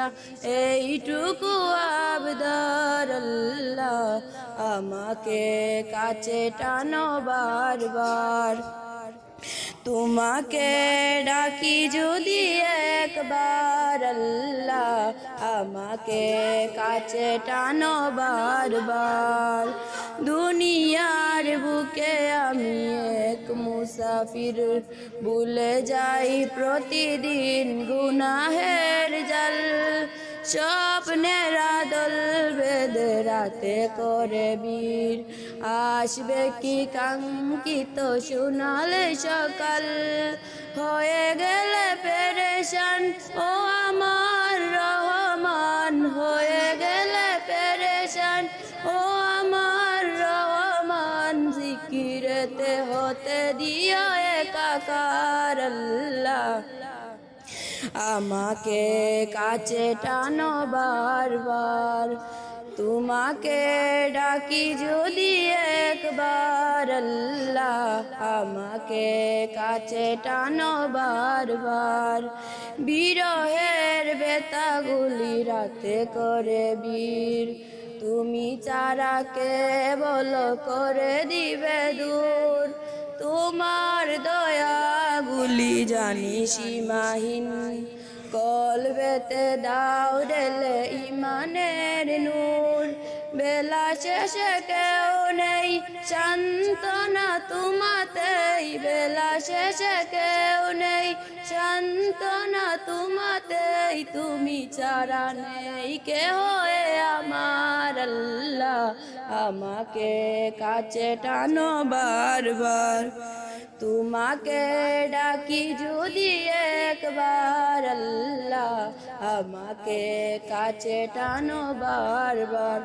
দিশা এইটুকু আবদার আল্লাহ আমাকে কাছে টানো বারবার। তোমাকে ডাকি যদি একবার আল্লাহ আমাকে কাছে টানো বারবার। দুনিয়ার বুকে আমি এক মুসাফির? ভুলে যাই প্রতিদিন গুনাহের জল। স্বপ্নের আদল বেদে রাতে করে বীর। আসবে কি কাঙ্কিত শুনালে সকাল? হয়ে গেলে পেরেশান, ও জিকিরেতে হতে দিও একাকার আমাকে কাছে টানো বারবার। তোমাকে ডাকি যদি একবার আল্লাহ। আমাকে কাছে টানো বারবার। বিরহের বেতাগুলি রাতে করে বীর। তুমি চারাকে বল করে দিবে দূর, তোমার দয়াগুলি জানি সীমাহীন। কলবেতে দাও রেলে ইমানের নূর। বেলা শেষে কেউ নেই শান্তনা তোমাতেই শেষে কেউ নেই শান্তনা তোমাতেই, তুমি চারা নেই। কেহ এ আমার আল্লাহ আমাকে কাছে টানো বারবার। তোমাকে ডাকি যদি একবার আল্লাহ আমাকে কাছে টানো বারবার।